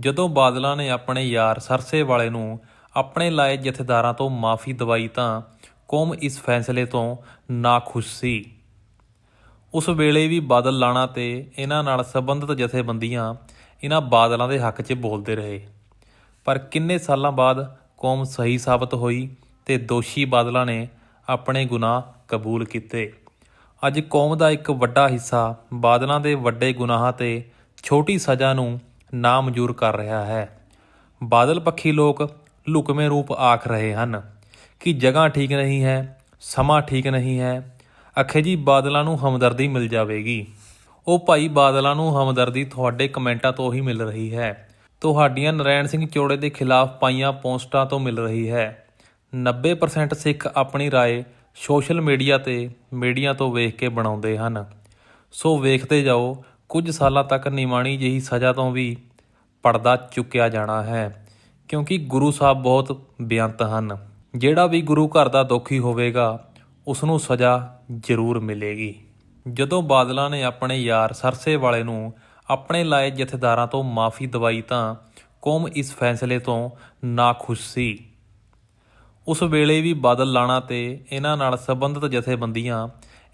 ਜਦੋਂ ਬਾਦਲਾਂ ਨੇ ਆਪਣੇ ਯਾਰ ਸਰਸੇ ਵਾਲੇ ਨੂੰ ਆਪਣੇ ਲਾਏ ਜਥੇਦਾਰਾਂ ਤੋਂ ਮਾਫੀ ਦਵਾਈ ਤਾਂ ਕੌਮ ਇਸ ਫੈਸਲੇ ਤੋਂ ਨਾਖੁਸ਼ ਸੀ। ਉਸ ਵੇਲੇ ਵੀ ਬਾਦਲ ਲਾਣਾ ਤੇ ਇਹਨਾਂ ਨਾਲ ਸੰਬੰਧਿਤ ਜਥੇਬੰਦੀਆਂ ਇਹਨਾਂ ਬਾਦਲਾਂ ਦੇ ਹੱਕ 'ਚ ਬੋਲਦੇ ਰਹੇ। ਪਰ ਕਿੰਨੇ ਸਾਲਾਂ ਬਾਅਦ ਕੌਮ ਸਹੀ ਸਾਬਤ ਹੋਈ ਤੇ ਦੋਸ਼ੀ ਬਾਦਲਾਂ ਨੇ ਆਪਣੇ ਗੁਨਾਹ ਕਬੂਲ ਕੀਤੇ। ਅੱਜ ਕੌਮ ਦਾ ਇੱਕ ਵੱਡਾ ਹਿੱਸਾ ਬਾਦਲਾਂ ਦੇ ਵੱਡੇ ਗੁਨਾਹਾਂ ਤੇ ਛੋਟੀ ਸਜ਼ਾ ਨੂੰ ਨਾਮੰਜ਼ੂਰ ਕਰ ਰਿਹਾ ਹੈ। ਬਾਦਲ ਪੱਖੀ ਲੋਕ ਲੁਕਵੇਂ ਰੂਪ ਆਖ ਰਹੇ ਹਨ ਕਿ ਜਗ੍ਹਾ ਠੀਕ ਨਹੀਂ ਹੈ, ਸਮਾਂ ਠੀਕ ਨਹੀਂ ਹੈ। ਅਖੇ ਜੀ, ਬਾਦਲਾਂ ਨੂੰ ਹਮਦਰਦੀ ਮਿਲ ਜਾਵੇਗੀ। ਉਹ ਭਾਈ, ਬਾਦਲਾਂ ਨੂੰ ਹਮਦਰਦੀ ਤੁਹਾਡੇ ਕਮੈਂਟਾਂ ਤੋਂ ਹੀ ਮਿਲ ਰਹੀ ਹੈ। ਤੁਹਾਡੀਆਂ ਨਰੈਣ ਸਿੰਘ ਚੋੜੇ ਦੇ ਖਿਲਾਫ ਪਾਈਆਂ ਪੋਸਟਾਂ ਤੋਂ ਮਿਲ ਰਹੀ ਹੈ। 90% ਸਿੱਖ ਆਪਣੀ ਰਾਏ ਸੋਸ਼ਲ ਮੀਡੀਆ ਤੇ ਮੀਡੀਆ ਤੋਂ ਵੇਖ ਕੇ ਬਣਾਉਂਦੇ ਹਨ। ਸੋ ਵੇਖਦੇ ਜਾਓ ਕੁਝ ਸਾਲਾਂ ਤੱਕ ਨਿਮਾਣੀ ਜਿਹੀ ਸਜ਼ਾ ਤੋਂ ਵੀ ਪਰਦਾ ਚੁੱਕਿਆ ਜਾਣਾ ਹੈ, ਕਿਉਂਕਿ ਗੁਰੂ ਸਾਹਿਬ ਬਹੁਤ ਬੇਅੰਤ ਹਨ। ਜਿਹੜਾ ਵੀ ਗੁਰੂ ਘਰ ਦਾ ਦੁਖੀ ਹੋਵੇਗਾ ਉਸ ਨੂੰ ਸਜ਼ਾ ਜ਼ਰੂਰ ਮਿਲੇਗੀ। ਜਦੋਂ ਬਾਦਲਾਂ ਨੇ ਆਪਣੇ ਯਾਰ ਸਰਸੇ ਵਾਲੇ ਨੂੰ ਆਪਣੇ ਲਾਏ ਜਥੇਦਾਰਾਂ ਤੋਂ ਮਾਫੀ ਦਵਾਈ ਤਾਂ ਕੌਮ ਇਸ ਫੈਸਲੇ ਤੋਂ ਨਾਖੁਸ਼ ਸੀ। ਉਸ ਵੇਲੇ ਵੀ ਬਾਦਲ ਲਾਣਾ ਤੇ ਇਹਨਾਂ ਨਾਲ ਸੰਬੰਧਿਤ ਜਥੇਬੰਦੀਆਂ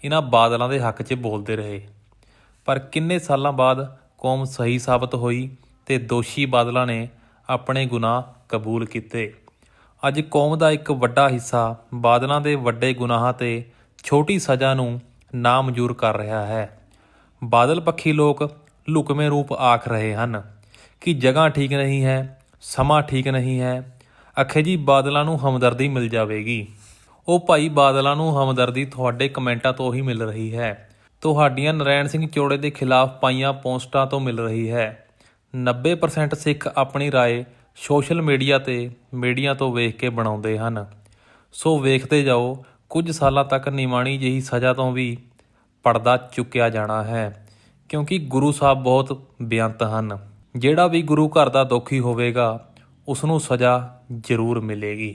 ਇਹਨਾਂ ਬਾਦਲਾਂ ਦੇ ਹੱਕ 'ਚ ਬੋਲਦੇ ਰਹੇ। ਪਰ ਕਿੰਨੇ ਸਾਲਾਂ ਬਾਅਦ ਕੌਮ ਸਹੀ ਸਾਬਤ ਹੋਈ ਤੇ ਦੋਸ਼ੀ ਬਾਦਲਾਂ ਨੇ ਆਪਣੇ ਗੁਨਾਹ ਕਬੂਲ ਕੀਤੇ। ਅੱਜ ਕੌਮ ਦਾ ਇੱਕ ਵੱਡਾ ਹਿੱਸਾ ਬਾਦਲਾਂ ਦੇ ਵੱਡੇ ਗੁਨਾਹਾਂ ਤੇ ਛੋਟੀ ਸਜ਼ਾ ਨੂੰ ਨਾਮਨਜ਼ੂਰ ਕਰ ਰਿਹਾ ਹੈ। ਬਾਦਲ ਪੱਖੀ ਲੋਕ ਲੁਕਵੇਂ ਰੂਪ ਆਖ ਰਹੇ ਹਨ ਕਿ ਜਗ੍ਹਾ ਠੀਕ ਨਹੀਂ ਹੈ, ਸਮਾਂ ਠੀਕ ਨਹੀਂ ਹੈ, ਅਖੇ ਜੀ ਬਾਦਲਾਂ ਨੂੰ ਹਮਦਰਦੀ ਮਿਲ ਜਾਵੇਗੀ। ਉਹ ਭਾਈ ਬਾਦਲਾਂ ਨੂੰ ਹਮਦਰਦੀ ਤੁਹਾਡੇ ਕਮੈਂਟਾਂ ਤੋਂ ਹੀ ਮਿਲ ਰਹੀ ਹੈ। ਤੁਹਾਡੀਆਂ ਨਰੈਣ ਸਿੰਘ ਚੋੜੇ ਦੇ ਖਿਲਾਫ ਪਾਈਆਂ ਪੋਸਟਾਂ ਤੋਂ ਮਿਲ ਰਹੀ ਹੈ 90% ਸਿੱਖ ਆਪਣੀ رائے ਸੋਸ਼ਲ ਮੀਡੀਆ ਤੇ ਮੀਡੀਆ ਤੋਂ ਵੇਖ ਕੇ ਬਣਾਉਂਦੇ ਹਨ ਸੋ ਵੇਖਦੇ ਜਾਓ ਕੁਝ ਸਾਲਾਂ ਤੱਕ ਨਿਮਾਣੀ ਜਿਹੀ ਸਜ਼ਾ ਤੋਂ ਵੀ ਪਰਦਾ ਚੁੱਕਿਆ ਜਾਣਾ ਹੈ ਕਿਉਂਕਿ ਗੁਰੂ ਸਾਹਿਬ ਬਹੁਤ ਬੇਅੰਤ ਹਨ ਜਿਹੜਾ ਵੀ ਗੁਰੂ ਘਰ ਦਾ ਦੋਖੀ ਹੋਵੇਗਾ ਉਸ ਨੂੰ ਸਜ਼ਾ ਜ਼ਰੂਰ ਮਿਲੇਗੀ